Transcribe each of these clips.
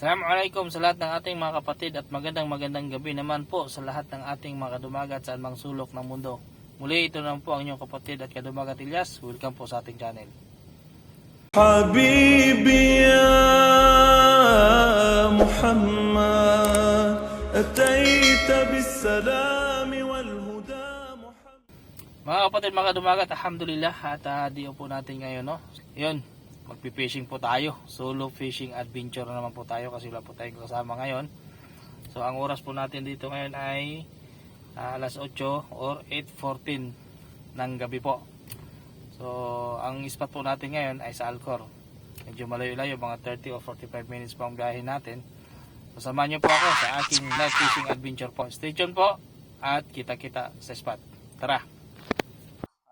Assalamualaikum sa lahat ng ating mga kapatid at magandang magandang gabi naman po sa lahat ng ating mga kadumagat sa anumang sulok ng mundo. Muli ito naman po ang inyong kapatid at kadumagat Ilyas. Welcome po sa ating channel. Habibi ya Muhammad Atayta bisalami wal Muhammad Mga kapatid, mga kadumagat, alhamdulillah at ah, uh, diyo po natin ngayon, no? Yun, magpipishing po tayo. Solo fishing adventure na naman po tayo kasi wala po tayong kasama ngayon. So, ang oras po natin dito ngayon ay ah, alas 8 or 8.14 ng gabi po. So, ang spot po natin ngayon ay sa Alcor. Medyo malayo-layo, mga 30 or 45 minutes pa ang biyahe natin. So, samahan niyo po ako sa aking night fishing adventure po. Stay tuned po at kita-kita sa spot. Tara!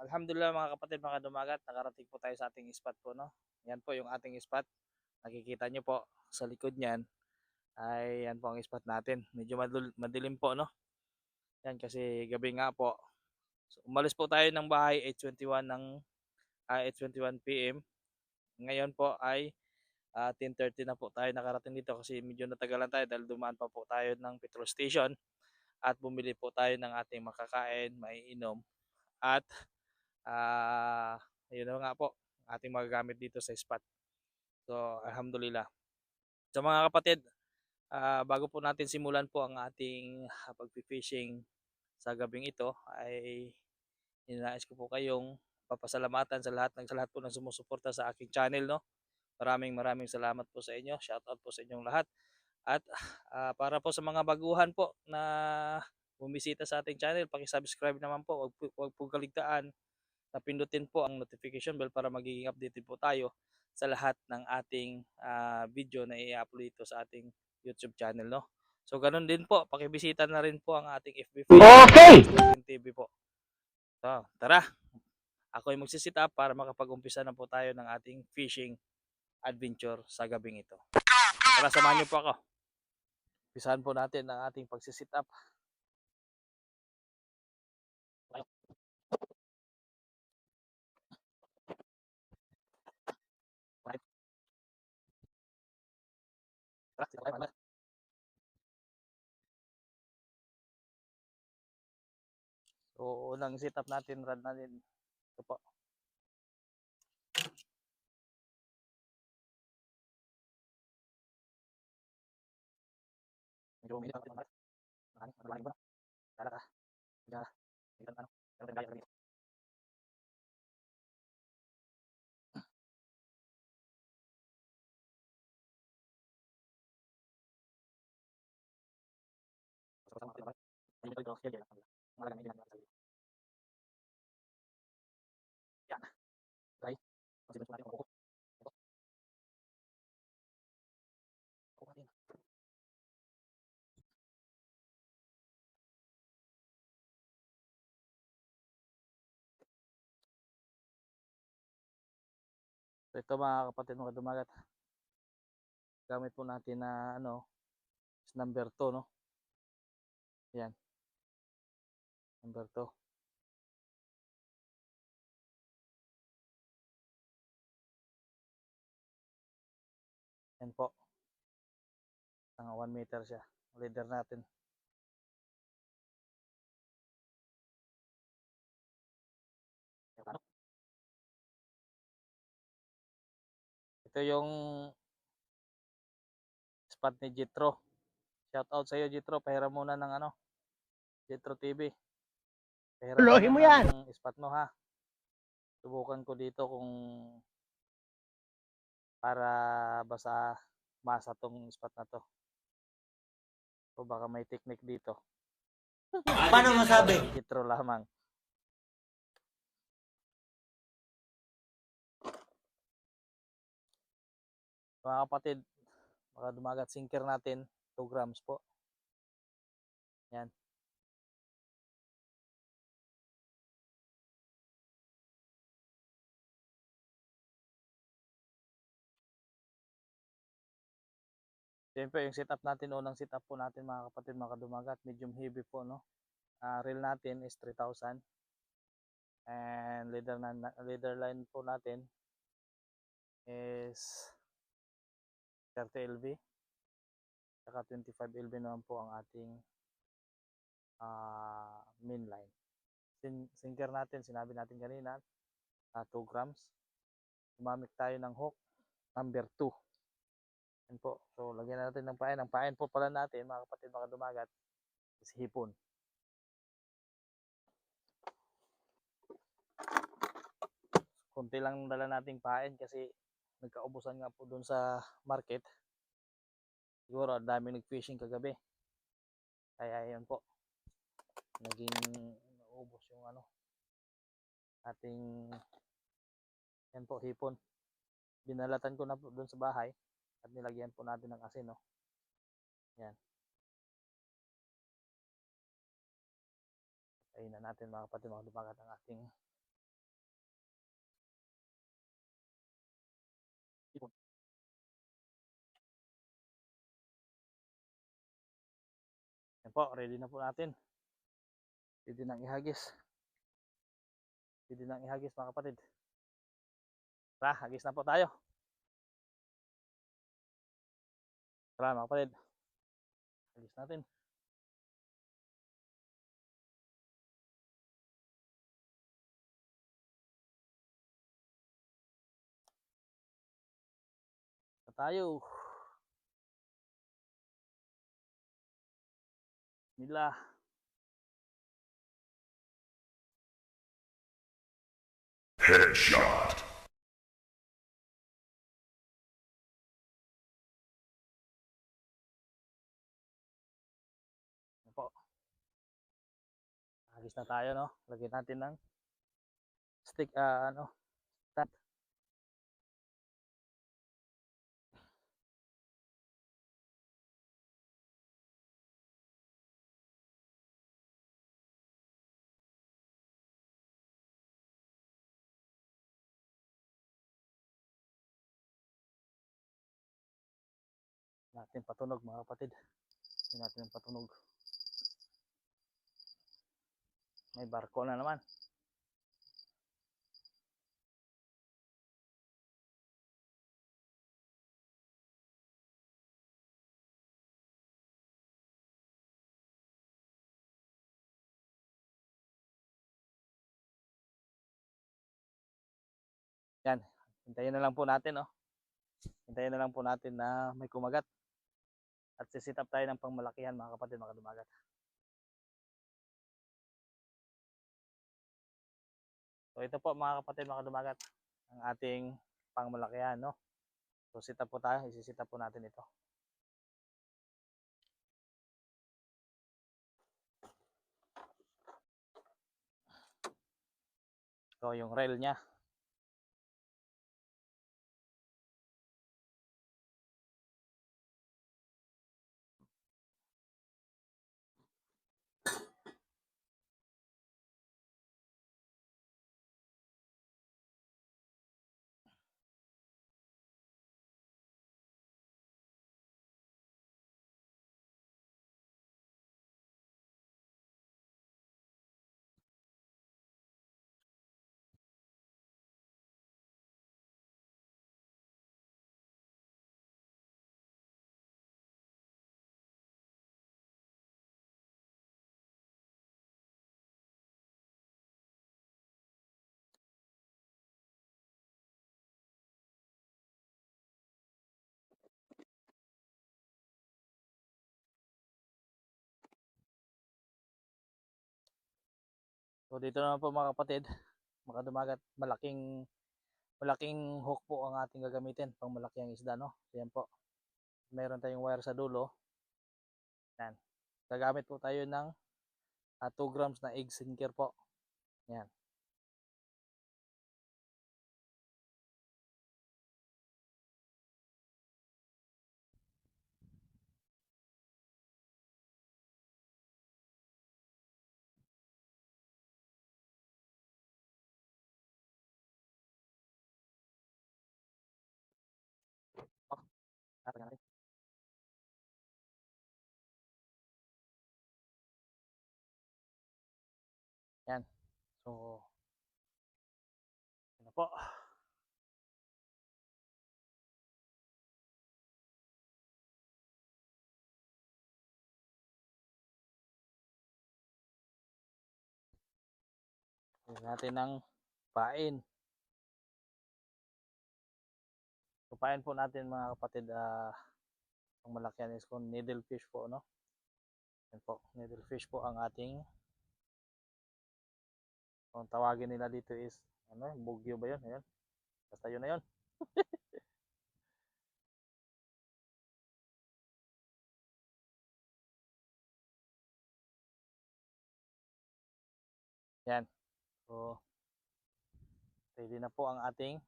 Alhamdulillah mga kapatid, mga dumagat, nakarating po tayo sa ating spot po, no? Yan po yung ating spot. Nakikita nyo po sa likod niyan ay yan po ang spot natin. Medyo madilim po, no? Yan kasi gabi nga po. So, umalis po tayo ng bahay 8.21 ng ah, 8.21 PM. Ngayon po ay ah, 10.30 na po tayo nakarating dito kasi medyo natagalan tayo dahil dumaan pa po tayo ng petrol station at bumili po tayo ng ating makakain, maiinom at ah yun na nga po ating magagamit dito sa spot. So alhamdulillah. So mga kapatid, ah, bago po natin simulan po ang ating ah, pagpi-fishing sa gabing ito ay ninais ko po kayong papasalamatan sa lahat ng sa lahat po ng sumusuporta sa aking channel no. Maraming maraming salamat po sa inyo. Shout out po sa inyong lahat. At ah, para po sa mga baguhan po na bumisita sa ating channel, paki-subscribe naman po. Huwag po, huwag po kaligtaan na pindutin po ang notification bell para magiging updated po tayo sa lahat ng ating ah, video na i-upload dito sa ating YouTube channel no. So ganun din po, pakibisita na rin po ang ating FB page. Okay. TV po. So, tara. Ako ay magsisit up para makapag-umpisa na po tayo ng ating fishing adventure sa gabing ito. Tara, samahan niyo po ako. Umpisahan po natin ang ating pagsisit up. Partner. So, unang sit up natin, run natin. Ito po. Medyo umilit ang Ano, ano ba? Tara ka. Tara. Tingnan ano. Meron tayong gaya dito. So, kasama natin ang Ayun ito, ito, yan, yan. Mga lang, yan, yan, yan. Yan. Okay. Consider natin ang kuko. Ito. Kuko natin. So ito mga kapatid mga dumagat. Gamit po natin na ano number 2 no. Yan. Number 2. Yan po. Ang 1 meter siya. Leader natin. Ito yung spot ni Jitro. Shout out sa iyo Jitro, pahiram muna ng ano, Jitro TV. Pahiram Lohin mo yan. ng spot mo ha. Subukan ko dito kung para basta masa tong spot na to. O baka may technique dito. Paano masabi? Jitro lamang. Mga kapatid, baka dumagat sinker natin 2 grams po. Yan. Siyempre, yung setup natin, unang setup po natin mga kapatid, mga kadumagat, medium heavy po, no? Ah, reel natin is 3,000. And leader, na, leader line po natin is 30 LV. Saka 25 LB naman po ang ating ah main line. Sin sinker natin, sinabi natin kanina, ah, 2 grams. Gumamit tayo ng hook number 2. Yan po. So, lagyan natin ng pain. Ang pain po pala natin, mga kapatid, mga dumagat, is hipon. Kunti lang dala nating pain kasi nagkaubusan nga po doon sa market. Siguro, dami nag-fishing kagabi. Kaya yun po. Naging naubos yung ano ating yan po hipon. Binalatan ko na po doon sa bahay at nilagyan po natin ng asin no. Yan. Ayun na natin mga kapatid mga lumagat ang ating Yan po, ready na po natin. Pwede nang ihagis. Pwede nang ihagis mga kapatid. Tara, hagis na po tayo. Tara mga kapatid. Hagis natin. Na tayo. Mila. Headshot. Po. Hagis na tayo, no? Lagyan natin ng stick, ah, ano, stand. Natin patunog mga kapatid. Hindi natin yung patunog. May barko na naman. Yan. Hintayin na lang po natin, oh. Hintayin na lang po natin na may kumagat. At sisit up tayo ng pangmalakihan mga kapatid, mga dumagat. So ito po mga kapatid, mga dumagat, ang ating pangmalakihan, no? So sit up po tayo, isisit up po natin ito. So yung rail niya. So dito naman po mga kapatid, mga dumagat, malaking malaking hook po ang ating gagamitin pang malaki ang isda no. So, yan po. Meron tayong wire sa dulo. Yan. Gagamit po tayo ng ah, 2 grams na egg sinker po. Yan. Tapos natin. Yan. So, ano po. Lagyan natin ng pain. So, pain po natin mga kapatid, ah, ang malaki yan is kung needle fish po, no? Yan po, needle fish po ang ating kung tawagin nila dito is ano, bugyo ba yun? Ayan. Basta yun na yun. Yan. So, ready na po ang ating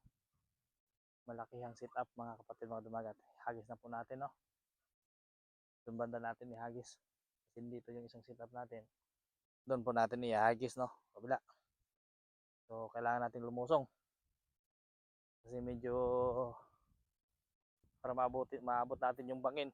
malakihang sit up mga kapatid mga dumagat. Hagis na po natin, no? Doon banda natin ihagis. Kasi dito yung isang sit up natin. Doon po natin ihagis, no? Kabila. So, kailangan natin lumusong. Kasi medyo para maabot, maabot natin yung bangin.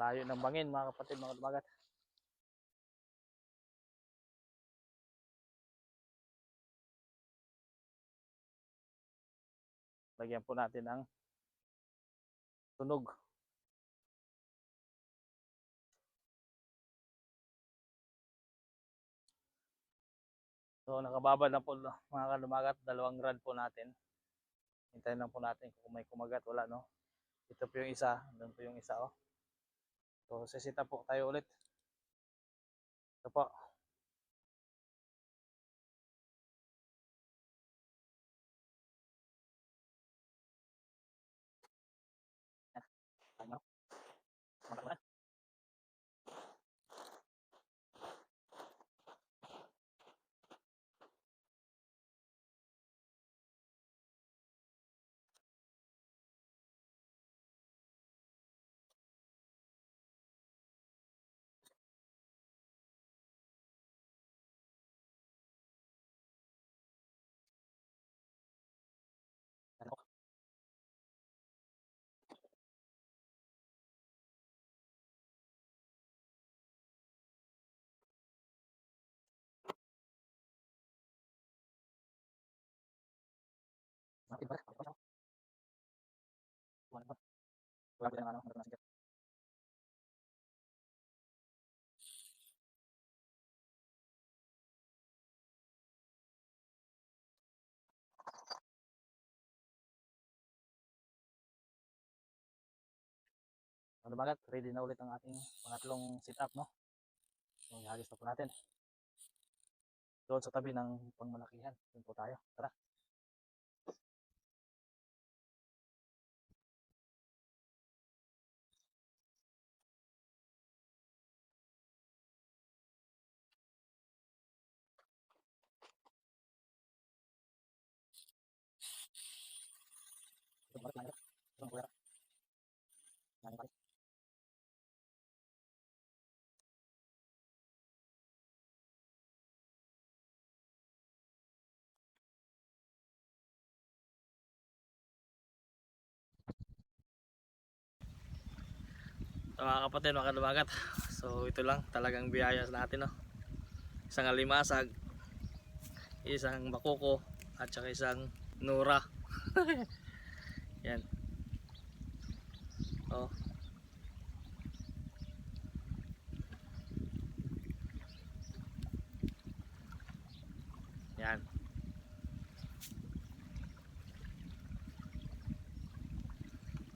Layo ng bangin mga kapatid, mga dumagat. Lagyan po natin ng tunog. So nakababad na po mga kalumagat, dalawang rod po natin. Hintayin lang po natin kung may kumagat, wala no. Ito po yung isa, doon po yung isa oh. So, sisita po tayo ulit. Ito po. Ano? Ba ready na ulit ang ating pangatlong sit-up, no? So, ihagis na po natin. Doon sa tabi ng pangmalakihan. Doon po tayo. Tara. So, mga kapatid, mga kalumagat. So, ito lang talagang biyaya natin, no? Isang alimasag, isang makuko, at saka isang nura. Yan. Oh. Yan.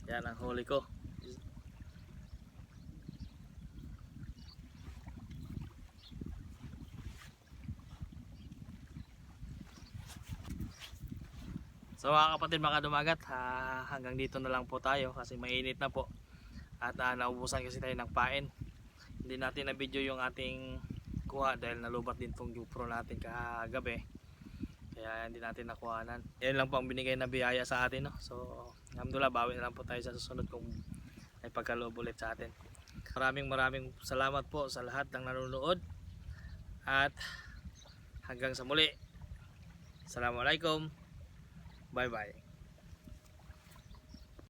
Yan ang huli ko. So mga kapatid mga dumagat, ah, hanggang dito na lang po tayo kasi mainit na po. At ah, naubusan kasi tayo ng pain. Hindi natin na video yung ating kuha dahil nalubat din tong GoPro natin kagabi. Kaya hindi natin nakuhanan. Yan lang po ang binigay na biyaya sa atin. No? So alhamdulillah bawi na lang po tayo sa susunod kung may pagkaloob ulit sa atin. Maraming maraming salamat po sa lahat ng nanonood. At hanggang sa muli. Assalamualaikum. Bye bye.